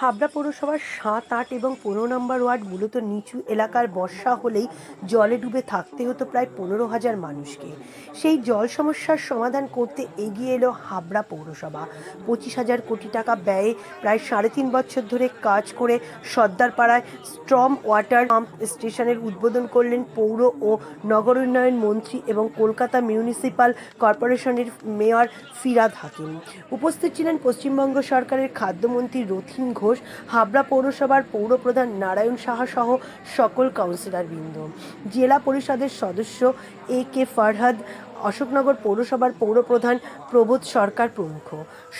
হাবড়া পৌরসভার সাত, আট এবং পনেরো নম্বর ওয়ার্ড মূলত নিচু এলাকার বর্ষা হলেই জলে ডুবে থাকতে হতো প্রায় পনেরো হাজার মানুষকে। সেই জল সমস্যার সমাধান করতে এগিয়ে এলো হাবড়া পৌরসভা। পঁচিশ হাজার কোটি টাকা ব্যয়ে প্রায় সাড়ে তিন বছর ধরে কাজ করে সর্দারপাড়ায় স্ট্রম ওয়াটার পাম্প স্টেশনের উদ্বোধন করলেন পৌর ও নগর উন্নয়ন মন্ত্রী এবং কলকাতা মিউনিসিপাল কর্পোরেশনের মেয়র ফিরাদ হাকিম। উপস্থিত ছিলেন পশ্চিমবঙ্গ সরকারের খাদ্যমন্ত্রী রথিন ঘোষ। হাবড়া পৌরসভার পৌরপ্রধান নারায়ণ সাহা সহ সকল কাউন্সিলরবৃন্দ। জেলা পরিষদের সদস্য এ কে ফারহাদ, অশোকনগর পৌরসভার পৌরপ্রধান প্রবোধ সরকার প্রমুখ।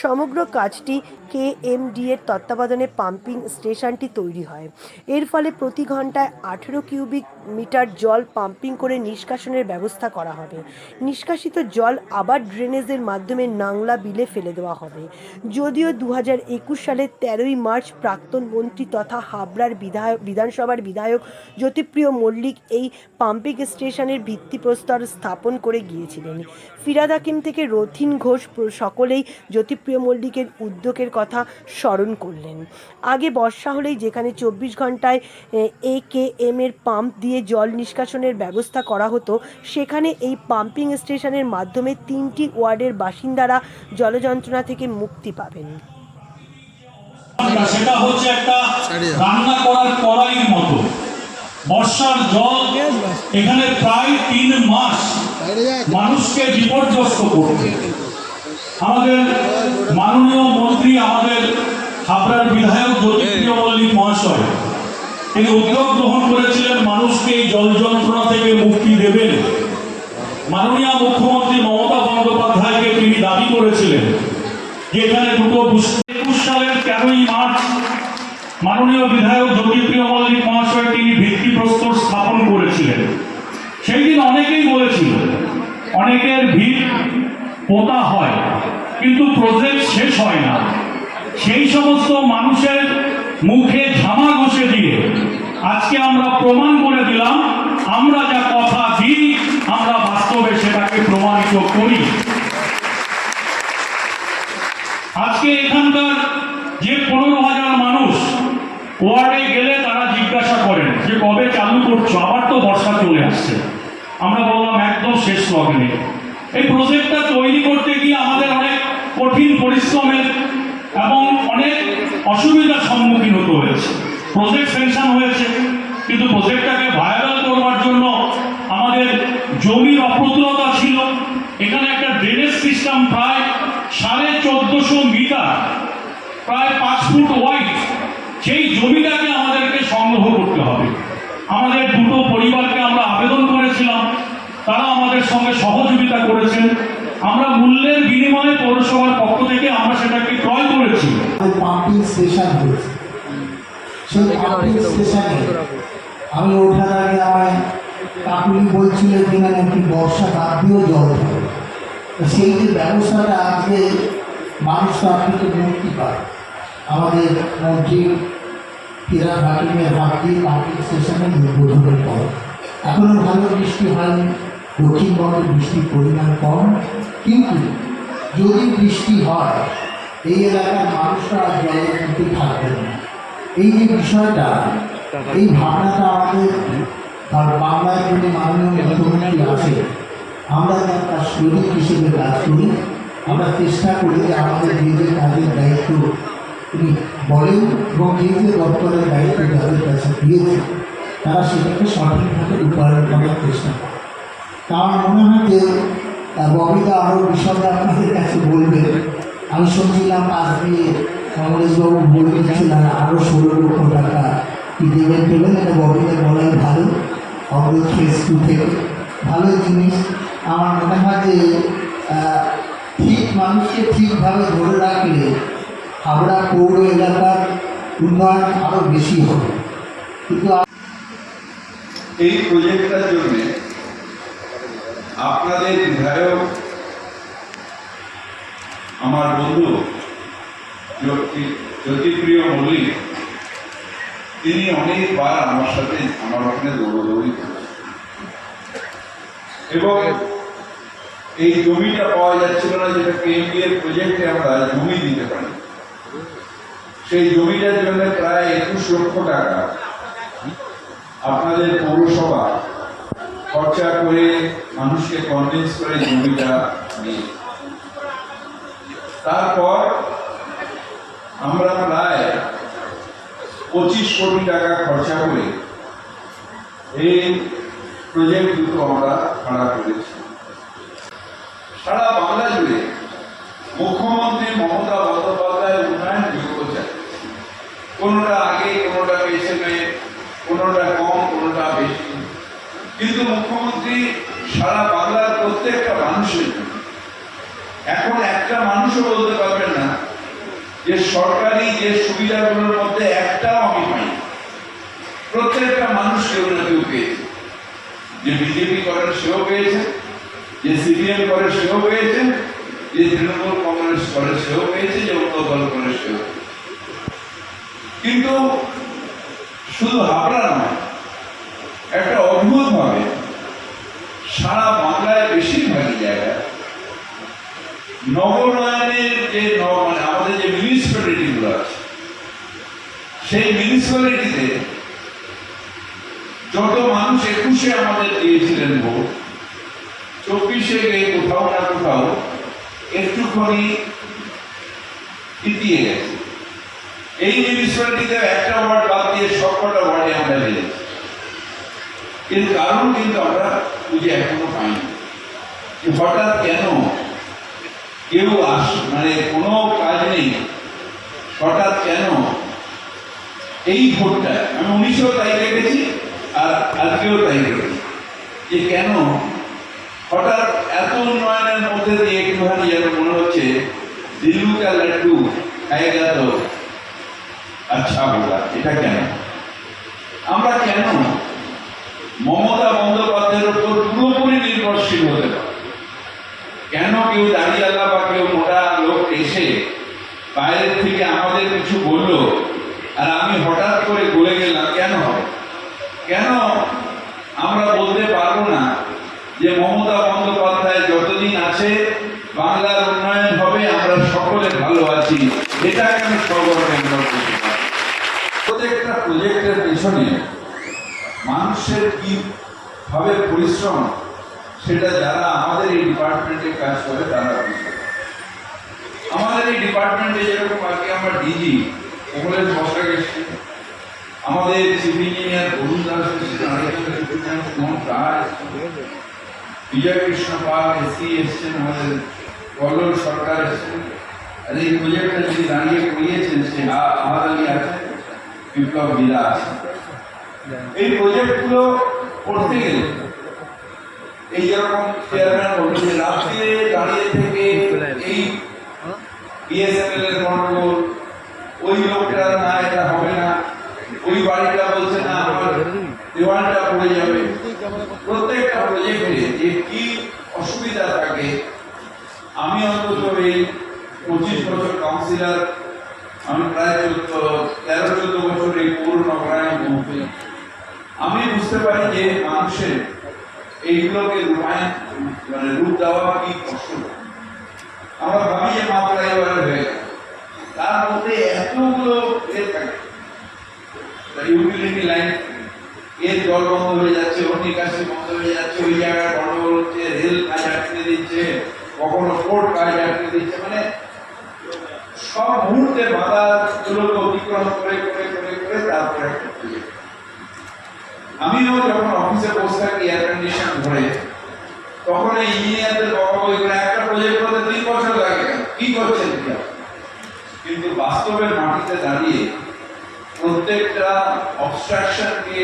সমগ্র কাজটি কে এম ডি এর তত্ত্বাবধানে পাম্পিং স্টেশনটি তৈরি হয়। এর ফলে প্রতি ঘন্টায় আঠেরো কিউবিক মিটার জল পাম্পিং করে নিষ্কাশনের ব্যবস্থা করা হবে। নিষ্কাশিত জল আবার ড্রেনেজের মাধ্যমে নাংলা বিলে ফেলে দেওয়া হবে। যদিও দু হাজার একুশ সালের তেরোই মার্চ প্রাক্তন মন্ত্রী তথা হাবড়ার বিধায়ক বিধানসভার বিধায়ক জ্যোতিপ্রিয় মল্লিক এই পাম্পিং স্টেশনের ভিত্তিপ্রস্তর স্থাপন করে গিয়েছিলেন। ফিরাদ হাকিম থেকে রথিন ঘোষ সকলেই জ্যোতিপ্রিয় মল্লিকের উদ্যোগের কথা স্মরণ করলেন। আগে বর্ষা হলেই যেখানে চব্বিশ ঘন্টায় এ, কে, এম, এর পাম্প দিয়ে জল নিষ্কাশনের ব্যবস্থা করা হতো সেখানে এই পাম্পিং স্টেশনের মাধ্যমে তিনটি ওয়ার্ডের বাসিন্দারা জলযন্ত্রণা থেকে মুক্তি পাবেন। সেটা হচ্ছে একটা রান্না করার কড়াইয়ের মতো। বর্ষার জল এখানে প্রায় তিন মাস মানুষকে বিপর্যস্ত করবে আমাদের মাননীয় মন্ত্রী আমাদের হাবড়ার বিধায়ক জ্যোতিপ্রিয় মল্লিক মহাশয় তিনি উদ্যোগ গ্রহণ করেছিলেন, মানুষকে এই জল যন্ত্রণা থেকে মুক্তি দেবেন। মাননীয় মুখ্যমন্ত্রী মমতা বন্দ্যোপাধ্যায়কে তিনি দাবি করেছিলেন যে এখানে দুটো একুশ সালের তেরোই মার্চ মাননীয় বিধায়ক জ্যোতিপ্রিয় মল্লিক মহাশয় তিনি ভিত্তিপ্রস্তর স্থাপন করেছিলেন। সেই দিন অনেকেই বলেছিল, অনেকের ভিড় পোতা হয়, কিন্তু প্রজেক্ট শেষ হয় না। সেই সমস্ত মানুষের মুখে ঝামা ঘষে দিয়ে, আজকে আমরা প্রমাণ করে দিলাম, আমরা যা কথা দিই, আমরা বাস্তবে সেটাকে প্রমাণিত করি। আজকে এখানকার যে পনেরো হাজার মানুষ ওয়ার্ডে গেলে তারা জিজ্ঞাসা করেন যে কবে চালু করছ? আবার তো বর্ষা চলে আসছে। আমরা বললাম, একদম শেষ লগ্নে। এই প্রজেক্টটা তৈরি করতে গিয়ে আমাদের অনেক কঠিন পরিশ্রমের এবং অনেক অসুবিধার সম্মুখীন হতে হয়েছে। প্রজেক্ট স্যাংশন হয়েছে, কিন্তু প্রজেক্টটাকে ভায়াবল করবার জন্য আমাদের জমির অপ্রতুলতা ছিল। এখানে একটা ড্রেনেজ সিস্টেম প্রায় সাড়ে চোদ্দশো মিটার, প্রায় পাঁচ ফুট ওয়াইড সেই জমিটাকে আমাদেরকে সংগ্রহ করতে হবে। আমাদের দুটো পরিবারকে আমরা আবেদন করেছিলাম। তারা আমাদের সঙ্গে সহযোগিতা করেছেন। আমরা মূল্যের বিনিময়ে পৌরসভার পক্ষ থেকে আমরা সেটাকে ক্রয় করেছি। পাম্পিং স্টেশন হয়েছে। সেই পাম্পিং স্টেশনে আমি ওঠার আগে আমায় কাকুলি বলছিল যে না নাকি বর্ষা বাদ দিয়েও জল তো সেই যে ব্যবস্থাটা আজকে মানুষ তার থেকে মুক্তি পায়। আমাদের মন্ত্রী ফিরা হাকিমের হাত দিয়ে পাম্পিং স্টেশনে উদ্বোধনের পর এখনও ভালো বৃষ্টি হয়নি দক্ষিণবঙ্গে বৃষ্টির পরিমাণ কম। কিন্তু যদি বৃষ্টি হয়, এই এলাকার মানুষরা জলের মধ্যে থাকবে না। এই যে বিষয়টা, এই ভাবনাটা আমাদের বাংলায় যদি মাননীয় মুখ্যমন্ত্রী আসে, আমরা যেন তার সৈনিক হিসেবে কাজ করি। আমরা চেষ্টা করি যে আমাদের যে যে কাজের দায়িত্ব তিনি বলেন এবং যে দপ্তরের দায়িত্ব যাদের কাছে দিয়েছে তারা সেটাকে সঠিকভাবে রূপায়ণ করার চেষ্টা করে। তা মনে হয় যে ববিতা আরও বিষয়ে আপনাদের কাছে বলবেন আমি শুনছিলাম পাশ দিয়ে কংগ্রেসবাবু বলছিলেন আরও ষোলো লক্ষ টাকা কি দেবেন দেবেন? এটা ববিতা বলাই ভালো। কংগ্রেস ফেস টু থেকে। ভালো জিনিস। আমার মনে হয় যে ঠিক মানুষকে ঠিকভাবে ধরে রাখলে হাবড়া পৌর এলাকার উন্নয়ন আরও বেশি হবে। কিন্তু এই প্রজেক্টটার জন্য আপনাদের বিধায়ক, আমার বন্ধু, জ্যোতি- জ্যোতিপ্রিয় মল্লিক, তিনি অনেকবার আমার সাথে আমার ওখানে দৌড়দৌড়ি এবং এই জমিটা পাওয়া যাচ্ছিল না, যেটা কেএমপি এর প্রজেক্টে আমরা জমি দিতে পারি। সেই জমিটার জন্য প্রায় একুশ লক্ষ টাকা আপনাদের পৌরসভা খরচা করে মানুষকে কনভিন্স করে জমিটা নিয়ে। তারপর আমরা প্রায় পঁচিশ কোটি টাকা খরচা করে এই প্রজেক্ট দুটো আমরা খাড়া করেছি। সারা বাংলা জুড়ে মুখ্যমন্ত্রী মমতা বন্দ্যোপাধ্যায় উন্নয়ন যোগ্য চায়। কোনোটা আগে, কোনোটা পেছনে, কোনোটা কম, কোনোটা বেশি। কিন্তু মুখ্যমন্ত্রী সারা বাংলার প্রত্যেকটা মানুষের এখন একটা মানুষও বলতে পারবেন না যে সরকারি যে সুবিধাগুলোর মধ্যে একটাও আমি পাই প্রত্যেকটা মানুষ কেউ না কেউ পেয়েছে। যে বিজেপি করেন সেও পেয়েছে, যে সিপিএম করে সেও পেয়েছে, যে তৃণমূল কংগ্রেস করে সেও পেয়েছে, যে অন্য দল করে সেও কিন্তু শুধু হাবড়া নয় একটা অদ্ভুত ভাবে সারা বাংলায় বেশিরভাগই জায়গায় নগরায়নের যে ন- মানে আমাদের যে মিউনিসিপ্যালিটি গুলো আছে সেই মিউনিসিপ্যালিটিতে যত মানুষ একুশে আমাদের দিয়েছিলেন ভোট চব্বিশে গিয়ে কোথাও না কোথাও একটুখানি ইতিয়ে গেছে। এই মিউনিসিপ্যালিটিতে একটা ওয়ার্ড বাদ দিয়ে সবকটা ওয়ার্ডে আমরা হেরেছি এর কারণ কিন্তু আমরা খুঁজে এখনও পাইনি। হঠাৎ কেন কেউ আস মানে কোনো কাজ নেই। হঠাৎ কেন এই ভোটটা আমি উনিশশো তাই রেখেছি আর আজকেও তাই রেখেছি যে কেন হঠাৎ এত উন্নয়নের মধ্যে দিয়ে একটুখানি যেন দিল্লু কা লাড্ডু খায়েগা তো আচ্ছা হোগা এটা কেন? আমরা কেন মমতা বন্দ্যোপাধ্যায়ের উপর পুরোপুরি নির্ভরশীল হতে কেন কেউ দাঁড়িয়ালা বা কেউ মোটা লোক এসে বাইরের থেকে আমাদের কিছু বলল আর আমি হঠাৎ করে গলে গেলাম, কেন কেন আমরা বলতে পারব না যে মমতা বন্দ্যোপাধ্যায় যতদিন আছে বাংলার উন্নয়ন হবে আমরা সকলে আছি। এটাকে আমি সর্বপ্রথম করতে পারি প্রত্যেকটা প্রজেক্টের পেছনে মানুষের কি ভাবে পরিশ্রম, সেটা যারা আমাদের এই ডিপার্টমেন্টে কাজ করে, তারা। আমাদের এই ডিপার্টমেন্টে যেরকম আজকে আমরা ডিজি ওগুলোর বসা গেছে আমাদের চিফ ইঞ্জিনিয়ার বরুণ দাস রায় বিজয় কৃষ্ণ পাল এসি এসছেন, আমাদের কল্লোল সরকার এসছেন। আর এই প্রজেক্টটা যিনি দাঁড়িয়ে করিয়েছেন সে আ- আলী আছে বিপ্লব বিরা আছে। এই প্রজেক্টগুলো করতে গেলে এই যেরকম চেয়ারম্যান বলল যে রাত্রে দাঁড়িয়ে থেকে এই বিএসএনএল এর গন্ডগোল ওই লোকটা না, এটা হবে না, ওই বাড়িটা বলছে না, আমার দেওয়ালটা পড়ে যাবে। প্রত্যেকটা প্রজেক্টে যে কি অসুবিধা থাকে, আমি অন্তত এই পঁচিশ বছর কাউন্সিলর আমি প্রায় চোদ্দ, তেরো, চোদ্দ বছর এই পৌর নগরায়ণ মন্ত্রী আমি বুঝতে পারি যে মানুষের এইগুলোকে রূপায়ণ মানে রূপ দেওয়া কি কষ্ট। আমরা ভাবি যে মাত্রা এবারে হয়ে তার মধ্যে এতগুলো ইউটিলিটি লাইন এর জল বন্ধ হয়ে যাচ্ছে ওর নিকাশি বন্ধ হয়ে যাচ্ছে, ওই জায়গায় গন্ডগোল হচ্ছে, রেল কাজ আটকে দিচ্ছে, কখনো কোর্ট কাজ আটকে দিচ্ছে মানে সব মুহূর্তে বাধা গুলোকে অতিক্রম করে করে করে করে তারপরে আমিও যখন অফিসে বসে থাকি এয়ার কন্ডিশন ধরে, তখন এই ইঞ্জিনিয়ারদের বাবা বই করে একটা প্রজেক্ট করতে তিন বছর লাগে কি করছেন কিন্তু বাস্তবের মাটিতে দাঁড়িয়ে প্রত্যেকটা অবস্ট্রাকশনকে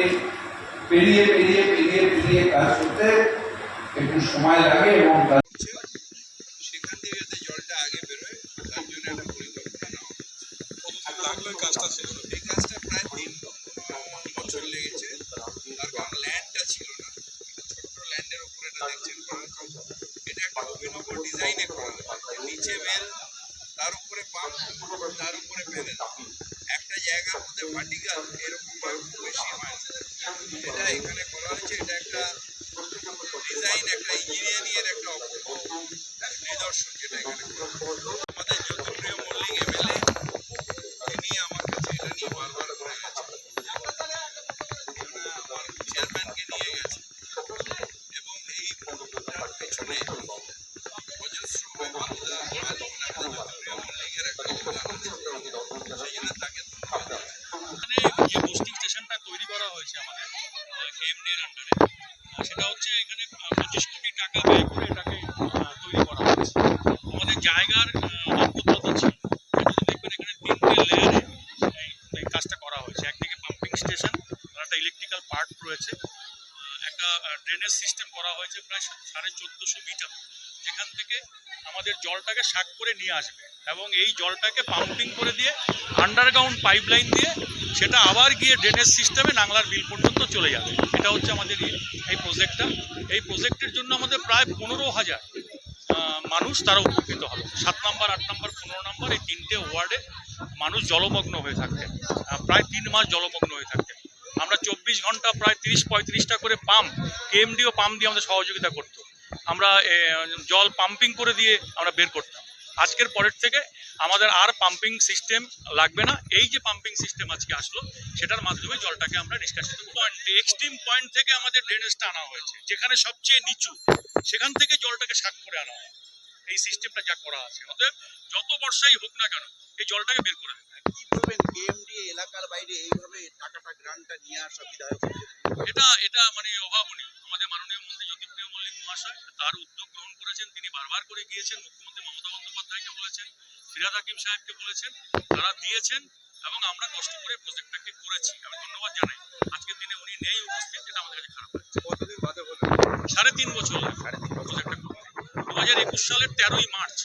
পেরিয়ে পেরিয়ে পেরিয়ে পেরিয়ে কাজ করতে একটু সময় লাগে এবং তার সেখান থেকে যাতে জলটা আগে বেরোয় তার জন্য একটা পরিকল্পনা নেওয়া হচ্ছে। লাগল কাজটা শেষ? এই কাজটা প্রায় তিন বছর লেগেছে। তার কারণ ল্যান্ডটা ছিল না। ছোট্ট ল্যান্ডের উপরে এটা দেখছেন। এটা একটা অভিনব ডিজাইনে করা নিচে বেল তার উপরে পাম্প তার উপরে প্যানেল একটা জায়গার মধ্যে ভার্টিক্যাল এরকম বেশি হয় এটা এখানে করা হয়েছে এটা একটা ডিজাইন একটা ইঞ্জিনিয়ারিং এর একটা অপূর্ব নিদর্শন যেটা এখানে করা হয়েছে। আমাদের জ্যোতিপ্রিয় মল্লিক এমএলএ তিনি আমাকে সেই জন্য তাকে এখানে যে পোস্টিং স্টেশনটা তৈরি করা হয়েছে আমাদের কেএমডি এর আন্ডারে সেটা হচ্ছে এখানে পঁচিশ কোটি টাকা ব্যয় করে এটাকে আহ, তৈরি করা হয়েছে আমাদের জায়গার আহ, অল্পতা ছিল সেটা দেখবেন এখানে তিনটে লেয়ারে এই কাজটা করা হয়েছে একদিকে পাম্পিং স্টেশন আর একটা ইলেকট্রিক্যাল পার্ট রয়েছে আহ, একটা ড্রেনেজ সিস্টেম করা হয়েছে প্রায় সা- সাড়ে চোদ্দোশো মিটার। যেখান থেকে আমাদের জলটাকে শাক করে নিয়ে আসবে এবং এই জলটাকে পাম্পিং করে দিয়ে আন্ডারগ্রাউন্ড পাইপলাইন দিয়ে সেটা আবার গিয়ে ড্রেনেজ সিস্টেমে নাংলার বিল পর্যন্ত চলে যাবে। এটা হচ্ছে আমাদের এই প্রজেক্টটা এই প্রজেক্টের জন্য আমাদের প্রায় পনেরো হাজার মানুষ তারা উপকৃত হবে। সাত নম্বর, আট নম্বর, পনেরো নম্বর এই তিনটে ওয়ার্ডে মানুষ জলমগ্ন হয়ে থাকতেন প্রায় তিন মাস জলমগ্ন হয়ে থাকতেন আমরা চব্বিশ ঘণ্টা প্রায় তিরিশ, পঁয়ত্রিশটা করে পাম্প কেএমডিও পাম্প দিয়ে আমাদের সহযোগিতা করতো। আমরা জল পাম্পিং করে দিয়ে আমরা বের করতাম। আজকের পরের থেকে আমাদের আর পাম্পিং সিস্টেম লাগবে না। এই যে পাম্পিং সিস্টেম আজকে আসলো, সেটার মাধ্যমে জলটাকে আমরা নিষ্কাশিত পয়েন্ট এক্সট্রিম পয়েন্ট থেকে আমাদের ড্রেনেজটা আনা হয়েছে, যেখানে সবচেয়ে নিচু, সেখান থেকে জলটাকে শাক করে আনা হয়। এই সিস্টেমটা যা করা আছে। অতএব যত বর্ষাই হোক না কেন এই জলটাকে বের করে দেবে। কি বলবেন এলাকার বাইরে এইভাবে টাকাটা গ্রান্টটা নিয়ে আসা বিধায়ক এটা এটা মানে অভাবনীয়। আমাদের মাননীয় মন্ত্রী জ্যোতিপ্রিয় মল্লিক মহাশয় তার উদ্যোগ গ্রহণ করেছেন। তিনি বারবার করে গিয়েছেন। মুখ্যমন্ত্রী মমতা বন্দ্যোপাধ্যায়কে বলেছেন ফিরাদ হাকিম সাহেবকে বলেছেন তারা দিয়েছেন এবং আমরা কষ্ট করে প্রজেক্টটাকে করেছি। আমি ধন্যবাদ জানাই। আজকের দিনে উনি নেই উপস্থিত যেটা আমাদের কাছে খারাপ লাগছে। কতদিন বাদে হলো? সাড়ে তিন বছর প্রজেক্টটা দু হাজার একুশ সালের তেরোই মার্চ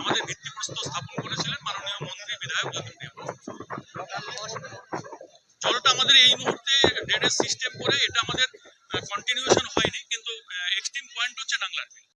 আমাদের ভিত্তিপ্রস্তর স্থাপন করেছিলেন মাননীয় মন্ত্রী বিধায়ক মল্লিক। জলটা আমাদের এই মুহূর্তে ড্রেনেজ সিস্টেম করে এটা আমাদের কন্টিনিউশন হয়নি, কিন্তু এক্সট্রিম পয়েন্ট হচ্ছে নাংলার